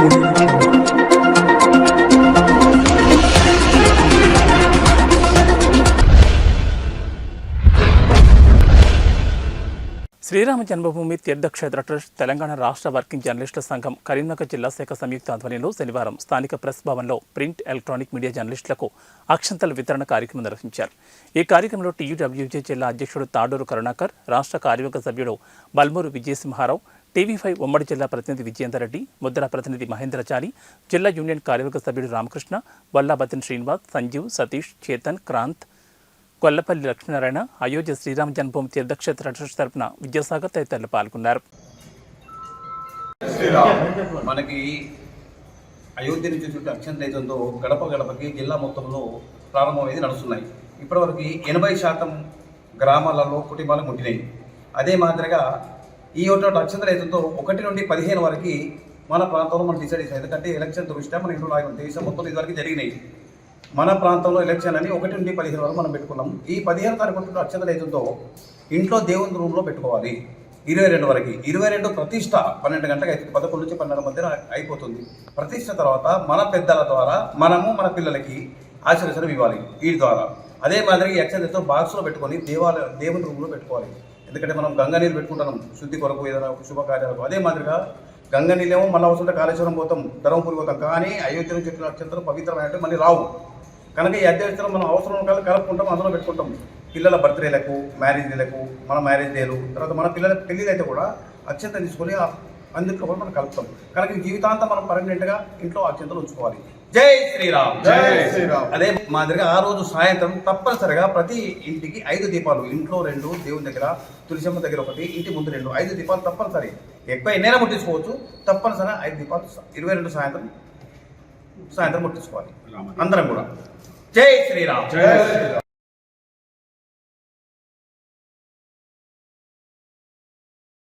Srirama Janmabhoomi Teerthkshetra trust Telangana రాష్ట్ర working జర్నలిస్టుల సంఘం కరీంనగర్ జిల్లా శాఖ సంయుక్త ఆధ్వర్యంలో శనివారం స్థానిక ప్రెస్ భవన్లో ప్రింట్ ఎలక్ట్రానిక్ మీడియా జర్నలిస్టులకు అక్షంతల వితరణ కార్యక్రమం నిర్వహించారు. ఈ కార్యక్రమంలో టీయూడబ్ల్యూజే జిల్లా అధ్యక్షుడు తాడూరు కరుణాకర్ రాష్ట్ర కార్యవర్గ సభ్యుడు బల్మూరు విజయసింహారావు టీవీ ఫైవ్ ఉమ్మడి జిల్లా ప్రతినిధి విజయేందర్ రెడ్డి ముద్ర ప్రతినిధి మహేంద్రచారి జిల్లా యూనియన్ కార్యవర్గ సభ్యుడు రామకృష్ణ బల్లాబతిన్ శ్రీనివాస్ సంజీవ్ సతీష్ చేతన్ క్రాంత్ కొల్లపల్లి లక్ష్మీనారాయణ అయోధ్య శ్రీరామ జన్మభూమి తీర్థక్షేత్ర ట్రస్ట్ తరపున విద్యాసాగర్ తదితరులు పాల్గొన్నారు. మనకి అయోధ్య నుంచి చుట్టూ అక్షంత గడప గడపకి జిల్లా మొత్తంలో ప్రారంభమైంది నడుస్తున్నాయి. ఇప్పటివరకు ఎనభై శాతం గ్రామాలలో కుటుంబాలు ముట్టినాయి. అదే మాదిరిగా ఈ ఒకటి అక్షంతలు అవుతుందో ఒకటి నుండి పదిహేను వరకు మన ప్రాంతంలో మనం డిసైడ్ చేసాం ఎందుకంటే ఎలక్షన్ దృష్ట్యా మన ఇంట్లో లాగా దేశం మొత్తం ఇదివరకు జరిగినాయి. మన ప్రాంతంలో ఎలక్షన్ అని ఒకటి నుండి పదిహేను వరకు మనం పెట్టుకున్నాం. ఈ పదిహేను తారీఖు అక్షంతలు రైతులతో ఇంట్లో దేవుని రూమ్లో పెట్టుకోవాలి. ఇరవై రెండు వరకు. ఇరవై రెండు ప్రతిష్ట పన్నెండు గంటలకు అయితే పదకొండు నుంచి పన్నెండు మధ్యన అయిపోతుంది. ప్రతిష్ట తర్వాత మన పెద్దల ద్వారా మనము మన పిల్లలకి ఆశీర్వచనం ఇవ్వాలి. వీటి ద్వారా. అదే మాదిరి ఈ బాక్స్లో పెట్టుకొని దేవాలయ దేవుని రూమ్లో పెట్టుకోవాలి. ఎందుకంటే మనం గంగా నీరు పెట్టుకుంటున్నాం. శుద్ధి కొరకు ఏదైనా శుభకార్యాలకు అదే మాదిరిగా గంగ నీళ్ళేమో మళ్ళీ వస్తుంటే కాళేశ్వరం పోతాం ధర్మపురి పోతాం. కానీ అయోధ్య నుంచి వచ్చిన అక్షంతలు పవిత్రమైనట్టు మళ్ళీ రావు. కనుక ఈ అధ్యక్షతలు మనం అవసరం కాదు కలుపుకుంటాం అందులో పెట్టుకుంటాం. పిల్లల బర్త్డేలకు మ్యారేజ్ డేలకు మన మ్యారేజ్ డేలు తర్వాత మన పిల్లల పెళ్ళిళ్ళు అయితే కూడా అత్యంత తీసుకొని ఆ అందులో కూడా మనం కలుపుతాం. కనుక ఈ జీవితాంతం మనం పర్మనెంట్గా ఇంట్లో అత్యంతలు ఉంచుకోవాలి. జై శ్రీరామ్. జై శ్రీరామ్. అదే మాదిరిగా ఆ రోజు సాయంత్రం తప్పనిసరిగా ప్రతి ఇంటికి ఐదు దీపాలు ఇంట్లో రెండు దేవుని దగ్గర తులసమ్మ దగ్గర ఒకటి ఇంటి ముందు రెండు ఐదు దీపాలు తప్పనిసరి. ఎక్కువ ఎన్నైనా ముట్టించుకోవచ్చు. తప్పనిసరిగా ఐదు దీపాలు ఇరవై రెండు సాయంత్రం సాయంత్రం ముట్టించుకోవాలి. అందరం కూడా. జై శ్రీరామ్. జై శ్రీరామ్.